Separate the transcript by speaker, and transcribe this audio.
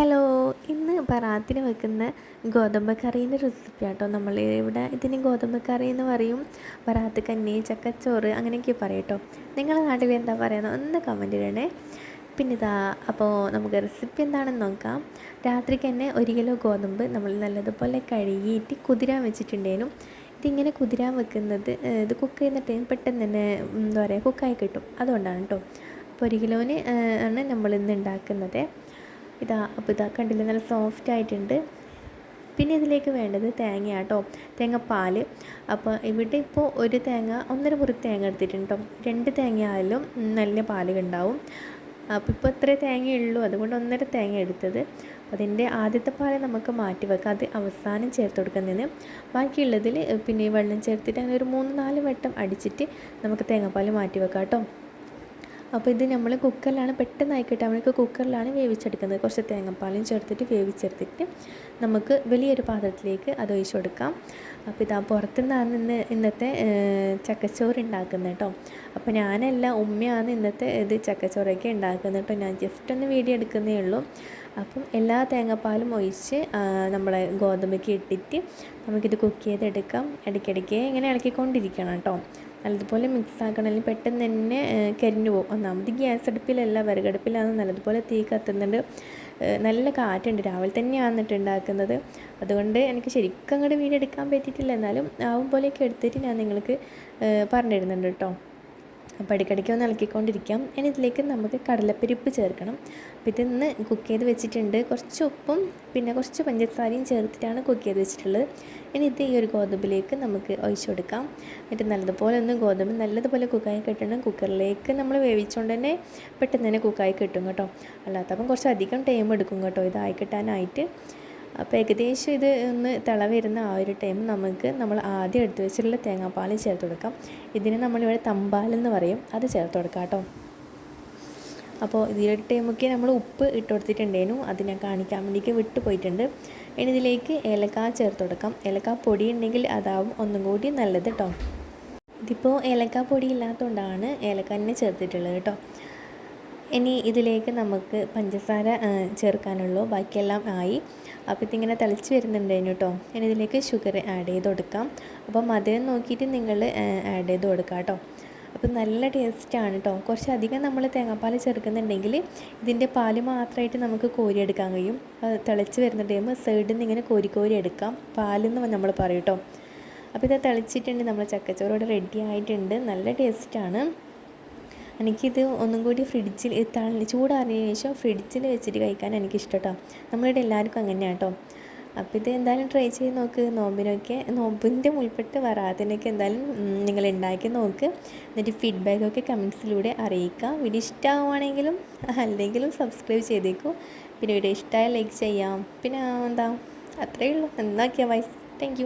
Speaker 1: Hello ഇന്ന് പറാത്തിന് വെക്കുന്ന ഗോതമ്പ് കറീന്റെ റെസിപ്പി ആട്ടോ. നമ്മൾ ഇവിടെ ഇതിന് ഗോതമ്പ് കറി എന്ന് പറയും. പറാത്ത് കഞ്ഞി ചക്കച്ചോറ് അങ്ങനെയൊക്കെ പറയും കേട്ടോ നിങ്ങളുടെ നാട്ടിൽ എന്താ പറയുന്നത്? ഒന്ന് കമന്റ് ഇടണേ. പിന്നെ ഇതാ അപ്പോൾ നമുക്ക് റെസിപ്പി എന്താണെന്ന് നോക്കാം. രാത്രിക്ക് തന്നെ ഒരു കിലോ ഗോതമ്പ് നമ്മൾ നല്ലതുപോലെ കഴുകിയിട്ട് കുതിരാൻ വെച്ചിട്ടുണ്ടേനും. ഇതിങ്ങനെ കുതിരാൻ വെക്കുന്നത് ഇത് കുക്ക് ചെയ്യുന്ന ടൈം പെട്ടെന്ന് തന്നെ എന്താ പറയുക കുക്കായി കിട്ടും. അതുകൊണ്ടാണ് കേട്ടോ അപ്പോൾ ഒരു കിലോന് ആണ് നമ്മൾ ഇന്ന് ഉണ്ടാക്കുന്നത്. ഇതാ അപ്പോൾ ഇതാ കണ്ടില്ല നല്ല സോഫ്റ്റ് ആയിട്ടുണ്ട്. പിന്നെ ഇതിലേക്ക് വേണ്ടത് തേങ്ങ കേട്ടോ തേങ്ങാപ്പാൽ അപ്പോൾ ഇവിടെ ഇപ്പോൾ ഒരു തേങ്ങ ഒന്നര മുറി തേങ്ങ എടുത്തിട്ടുണ്ട് രണ്ട് തേങ്ങ ആയാലും നല്ല പാൽ ഉണ്ടാവും. അപ്പോൾ ഇപ്പോൾ ഇത്രേ തേങ്ങയുള്ളൂ അതുകൊണ്ട് ഒന്നര തേങ്ങ എടുത്തത്. അതിന്റെ ആദ്യത്തെ പാൽ നമുക്ക് മാറ്റി വെക്കാം. അത് അവസാനം ചേർത്ത് കൊടുക്കുന്നതിന്. ബാക്കിയുള്ളതിൽ പിന്നെ വെള്ളം ചേർത്തിട്ട് അങ്ങനെ ഒരു മൂന്ന് നാല് വട്ടം അടിച്ചിട്ട് നമുക്ക് തേങ്ങാപ്പാൽ മാറ്റി വെക്കാം കേട്ടോ അപ്പോൾ ഇത് നമ്മൾ കുക്കറിലാണ് പെട്ടെന്ന് കിട്ടാൻ വേണ്ടി കുക്കറിലാണ് വേവിച്ചെടുക്കുന്നത്. കുറച്ച് തേങ്ങാപ്പാലും ചേർത്തിട്ട് വേവിച്ചെടുത്തിട്ട് നമുക്ക് വലിയൊരു പാത്രത്തിലേക്ക് അത് ഒഴിച്ചു കൊടുക്കാം. അപ്പോൾ ഇതാ പുറത്തുനിന്നാണ് ഇന്ന് ഇന്നത്തെ ചക്കച്ചോറ് ഉണ്ടാക്കുന്നത് കേട്ടോ അപ്പോൾ ഞാനല്ല ഉമ്മയാണ് ഇന്നത്തെ ഇത് ചക്കച്ചോറൊക്കെ ഉണ്ടാക്കുന്നത് കേട്ടോ ഞാൻ ജസ്റ്റ് ഒന്ന് വീഡിയോ എടുക്കുന്നേ ഉള്ളൂ. അപ്പം എല്ലാ തേങ്ങാപ്പാലും ഒഴിച്ച് നമ്മളെ ഗോതമ്പയ്ക്ക് ഇട്ടിട്ട് നമുക്കിത് കുക്ക് ചെയ്തെടുക്കാം. ഇടയ്ക്കിടയ്ക്ക് ഇങ്ങനെ ഇളക്കിക്കൊണ്ടിരിക്കണം കേട്ടോ. നല്ലതുപോലെ മിക്സ് ആക്കണം അല്ലെങ്കിൽ പെട്ടെന്ന് തന്നെ കരിഞ്ഞു പോകും. ഒന്നാമത് ഗ്യാസ് അടുപ്പിലല്ല വിറകടുപ്പിലാണ്. നല്ലതുപോലെ തീ കത്തുന്നുണ്ട്. നല്ല കാറ്റുണ്ട്. രാവിലെ തന്നെയാണ് എന്നിട്ട് ഉണ്ടാക്കുന്നത്. അതുകൊണ്ട് എനിക്ക് ശരിക്കും അങ്ങോട്ട് വീടെടുക്കാൻ പറ്റിയിട്ടില്ല. എന്നാലും ആവും പോലെയൊക്കെ എടുത്തിട്ട് ഞാൻ നിങ്ങൾക്ക് പറഞ്ഞിരുന്നുണ്ട് കേട്ടോ അപ്പോൾ ഇടയ്ക്കിടയ്ക്ക് ഒന്ന് ഇളക്കിക്കൊണ്ടിരിക്കാം. ഇനി ഇതിലേക്ക് നമുക്ക് കടലപ്പരിപ്പ് ചേർക്കണം. അപ്പോൾ ഇതിന്ന് കുക്ക് ചെയ്ത് വെച്ചിട്ടുണ്ട്. കുറച്ച് ഉപ്പും പിന്നെ കുറച്ച് പഞ്ചസാരയും ചേർത്തിട്ടാണ് കുക്ക് ചെയ്ത് വെച്ചിട്ടുള്ളത്. ഇനി ഇത് ഈ ഒരു ഗോതമ്പിലേക്ക് നമുക്ക് ഒഴിച്ചു കൊടുക്കാം. എന്നിട്ട് നല്ലതുപോലെ ഒന്ന് ഗോതമ്പ് നല്ലതുപോലെ കുക്കായി കിട്ടണം. കുക്കറിലേക്ക് നമ്മൾ വേവിച്ചുകൊണ്ട് തന്നെ പെട്ടെന്ന് തന്നെ കുക്കായി കിട്ടും കേട്ടോ. അല്ലാത്തപ്പം കുറച്ച് അധികം ടൈം എടുക്കും കേട്ടോ. ഇതായി കിട്ടാനായിട്ട്. അപ്പോൾ ഏകദേശം ഇത് ഒന്ന് തിള വരുന്ന ആ ഒരു ടൈം നമുക്ക് നമ്മൾ ആദ്യം എടുത്തു വെച്ചിട്ടുള്ള തേങ്ങാപ്പാൽ ചേർത്ത് കൊടുക്കാം. ഇതിന് നമ്മളിവിടെ തമ്പാലെന്ന് പറയും. അത് ചേർത്ത് കൊടുക്കാം കേട്ടോ. അപ്പോൾ ഇതിലൊരു ടൈമൊക്കെ നമ്മൾ ഉപ്പ് ഇട്ട് കൊടുത്തിട്ടുണ്ടേനു അതിനെ കാണിക്കാൻ വേണ്ടിയിട്ട് വിട്ടു പോയിട്ടുണ്ട്. ഇനി ഇതിലേക്ക് ഏലക്ക ചേർത്ത് കൊടുക്കാം. ഏലക്ക പൊടി ഉണ്ടെങ്കിൽ അതാവും ഒന്നും കൂടി നല്ലത് കേട്ടോ. ഇതിപ്പോൾ ഏലക്ക പൊടി ഇല്ലാത്തതുകൊണ്ടാണ് ഏലക്ക തന്നെ ചേർത്തിട്ടുള്ളത് കേട്ടോ. ഇനി ഇതിലേക്ക് നമുക്ക് പഞ്ചസാര ചേർക്കാനുള്ളൂ. ബാക്കിയെല്ലാം ആയി. അപ്പോൾ ഇതിങ്ങനെ തിളച്ച് വരുന്നുണ്ടായിരുന്നു കേട്ടോ ഇനി ഇതിലേക്ക് ഷുഗർ ആഡ് ചെയ്ത് കൊടുക്കാം. അപ്പോൾ മധുരം നോക്കിയിട്ട് നിങ്ങൾ ആഡ് ചെയ്ത് കൊടുക്കാം കേട്ടോ അപ്പോൾ നല്ല ടേസ്റ്റാണ് കേട്ടോ കുറച്ചധികം നമ്മൾ തേങ്ങാപ്പാൽ ചേർക്കുന്നുണ്ടെങ്കിൽ ഇതിന്റെ പാൽ മാത്രമായിട്ട് നമുക്ക് കോരിയെടുക്കാൻ കഴിയും. തിളച്ച് വരുന്ന ടൈം സൈഡിൽ നിന്ന് ഇങ്ങനെ കോരി കോരി എടുക്കാം. പാലെന്ന് നമ്മൾ പറയും കേട്ടോ അപ്പോൾ ഇത് തിളച്ചിട്ടുണ്ട്. നമ്മൾ ചക്കച്ചോറ് റെഡി ആയിട്ടുണ്ട്. നല്ല ടേസ്റ്റാണ് എനിക്കിത് ഒന്നും കൂടി ഫ്രിഡ്ജിൽ തള്ളി ചൂടാറിയതിന് ശേഷം ഫ്രിഡ്ജിൽ വെച്ചിട്ട് കഴിക്കാൻ എനിക്കിഷ്ടം കേട്ടോ നമ്മളിവിടെ എല്ലാവർക്കും അങ്ങനെയാണ് കേട്ടോ അപ്പോൾ ഇത് എന്തായാലും ട്രൈ ചെയ്ത് നോക്ക്. നോമ്പിനൊക്കെ നോമ്പിന്റെ മുൾപ്പെട്ട് വരാതിനൊക്കെ എന്തായാലും നിങ്ങൾ ഉണ്ടാക്കി നോക്ക്. എന്നിട്ട് ഫീഡ്ബാക്കൊക്കെ കമൻസിലൂടെ അറിയിക്കുക വീഡിയോ ഇഷ്ടമാവുകയാണെങ്കിലും അല്ലെങ്കിലും സബ്സ്ക്രൈബ് ചെയ്തേക്കൂ. പിന്നെ വീഡിയോ ഇഷ്ടമായ ലൈക്ക് ചെയ്യാം. പിന്നെ എന്താ? അത്രയേ ഉള്ളൂ. എന്നാക്കിയാൽ വൈസ് താങ്ക്